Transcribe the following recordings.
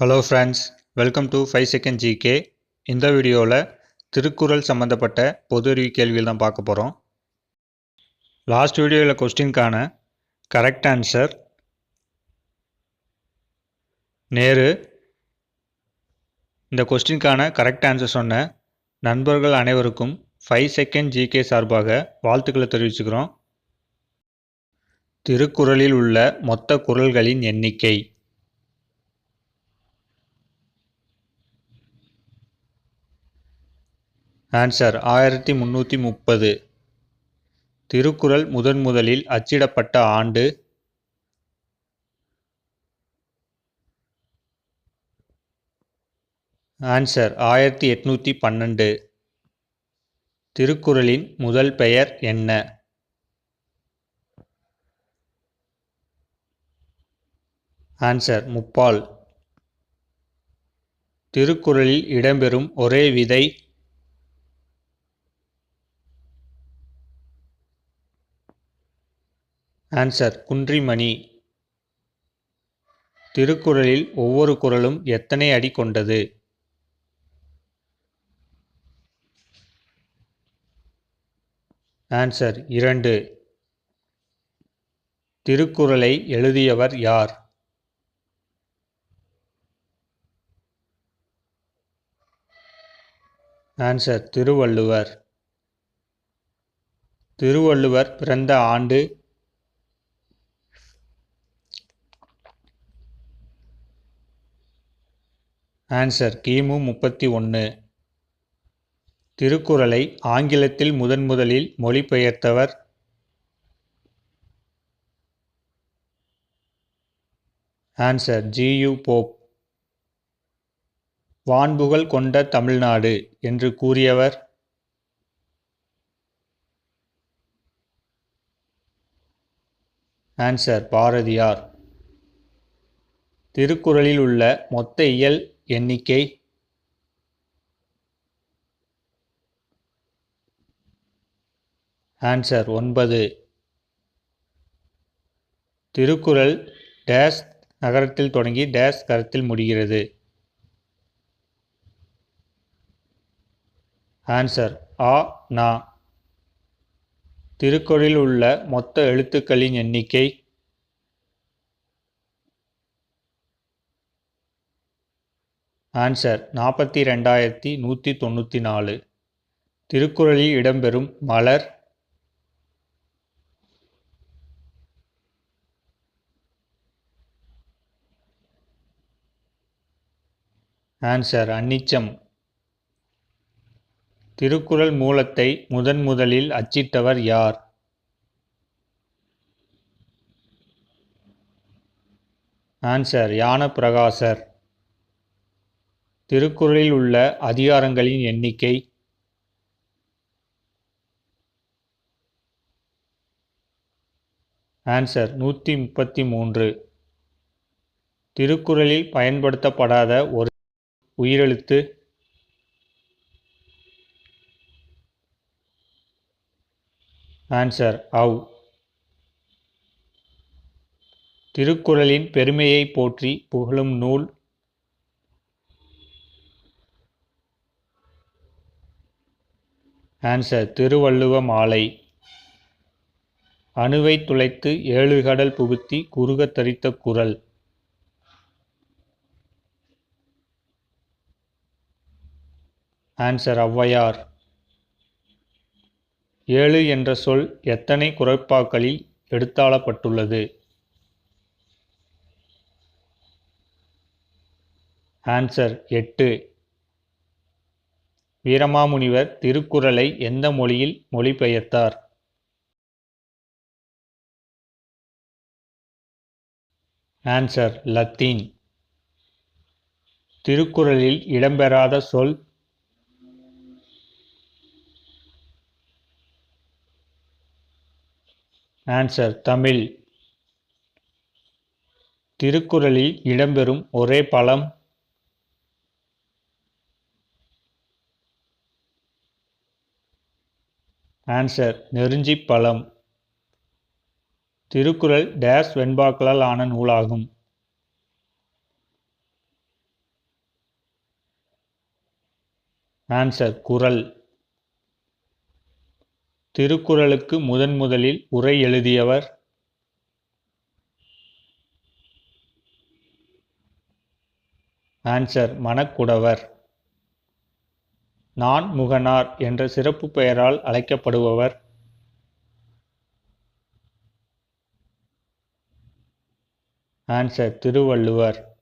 Hello friends welcome to five second GK இந்த வீடியோவில் திருக்குறள் சம்மந்தப்பட்ட பொது அறிவு கேள்வியில் தான் பார்க்க போகிறோம் லாஸ்ட் வீடியோவில் கொஸ்டின்கான கரெக்ட் ஆன்சர் நேரு. இந்த கொஸ்டின்கான கரெக்ட் ஆன்சர் சொன்ன நண்பர்கள் அனைவருக்கும் ஃபைவ் செகண்ட் ஜிகே சார்பாக வாழ்த்துக்களை தெரிவிச்சுக்கிறோம். திருக்குறளில் உள்ள மொத்த குரல்களின் எண்ணிக்கை. ஆன்சர் ஆயிரத்தி முந்நூற்றி முப்பது. திருக்குறள் முதன் முதலில் அச்சிடப்பட்ட ஆண்டு. ஆன்சர் ஆயிரத்தி எட்நூற்றி பன்னெண்டு. திருக்குறளின் முதல் பெயர் என்ன? ஆன்சர் முப்பால். திருக்குறளில் இடம்பெறும் ஒரே விதை ஆன்சர் குன்றிமணி. திருக்குறளில் ஒவ்வொரு குறளும் எத்தனை அடி கொண்டது? ஆன்சர் இரண்டு. திருக்குறளை எழுதியவர் யார்? ஆன்சர் திருவள்ளுவர். திருவள்ளுவர் பிறந்த ஆண்டு ஆன்சர் கிமு முப்பத்தி ஒன்று திருக்குறளை ஆங்கிலத்தில் முதன் முதலில் மொழிபெயர்த்தவர் ஆன்சர் ஜியு போப் வான்புகழ் கொண்ட தமிழ்நாடு என்று கூறியவர் ஆன்சர் பாரதியார். திருக்குறளில் உள்ள மொத்த இயல் எண்ணிக்கை. ஆன்சர் ஒன்பது. திருக்குறள் டேஸ் நகரத்தில் தொடங்கி டேஸ் கரத்தில் முடிகிறது. ஆன்சர் ஆ நா. திருக்குறளில் உள்ள மொத்த எழுத்துக்களின் எண்ணிக்கை. ஆன்சர் நாற்பத்தி ரெண்டாயிரத்தி நூற்றி தொண்ணூற்றி நாலு. திருக்குறளில் இடம்பெறும் மலர். ஆன்சர் அன்னிச்சம் திருக்குறள் மூலத்தை முதன் முதலில் அச்சிட்டவர் யார்? ஆன்சர் ஞானப்பிரகாசர் திருக்குறளில் உள்ள அதிகாரங்களின் எண்ணிக்கை. ஆன்சர் நூற்றி முப்பத்தி மூன்று திருக்குறளில் பயன்படுத்தப்படாத ஒரு உயிரெழுத்து. ஆன்சர் அவ் திருக்குறளின் பெருமையை போற்றி புகழும் நூல். ஆன்சர் திருவள்ளுவ மாலை. அணுவை துளைத்து ஏழு கடல் புகுத்தி குறுகத் தரித்த குரல். ஆன்சர் ஔவையார். ஏழு என்ற சொல் எத்தனை குறைப்பாக்களில் எடுத்தாளப்பட்டுள்ளது? ஆன்சர் எட்டு. வீரமாமுனிவர் திருக்குறளை எந்த மொழியில் மொழிபெயர்த்தார்? ஆன்சர் லத்தீன் திருக்குறளில் இடம்பெறாத சொல்? ஆன்சர் தமிழ். திருக்குறளில் இடம்பெறும் ஒரே பழம்? ஆன்சர் நெருஞ்சி பழம். திருக்குறள் டேஸ் வெண்பாக்களால் ஆன நூலாகும். ஆன்சர் குரல் திருக்குறளுக்கு முதன் முதலில் உரை எழுதியவர் ஆன்சர் மணக்குடவர். நான் முகனார் என்ற சிறப்பு பெயரால் அழைக்கப்படுபவர். ஆன்சர் திருவள்ளுவர்.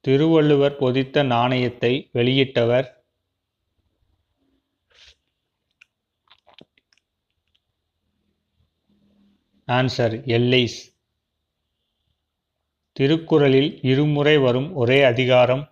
திருவள்ளுவர் பொதித்த நாணயத்தை வெளியிட்டவர். Answer Ellis. திருக்குறளில் இருமுறை வரும் ஒரே அதிகாரம்.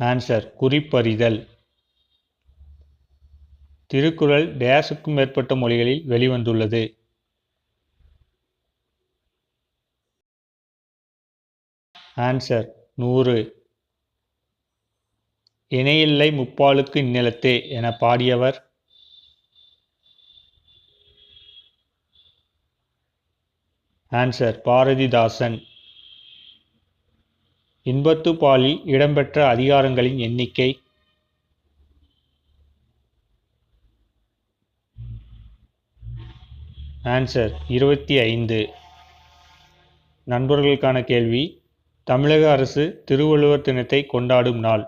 ஆன்சர் குறிப்பறிதல். திருக்குறள் டேஸுக்கும் மேற்பட்ட மொழிகளில் வெளிவந்துள்ளது. ஆன்சர் நூறு. இணையில்லை முப்பாலுக்கு இந்நிலத்தே என பாடியவர். ஆன்சர் பாரதிதாசன். இன்பத்து பாலில் இடம்பெற்ற அதிகாரங்களின் எண்ணிக்கை. ஆன்சர் இருபத்தி ஐந்து. நண்பர்களுக்கான கேள்வி தமிழக அரசு திருவள்ளுவர் தினத்தை கொண்டாடும் நாள்.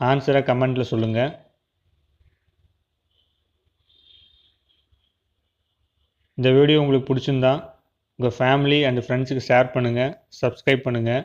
ஆன்சரை கமெண்டில் சொல்லுங்கள் இந்த வீடியோ உங்களுக்கு பிடிச்சிருந்தா உங்கள் ஃபேமிலி அண்ட் ஃப்ரெண்ட்ஸுக்கு ஷேர் பண்ணுங்கள் சப்ஸ்கிரைப் பண்ணுங்கள்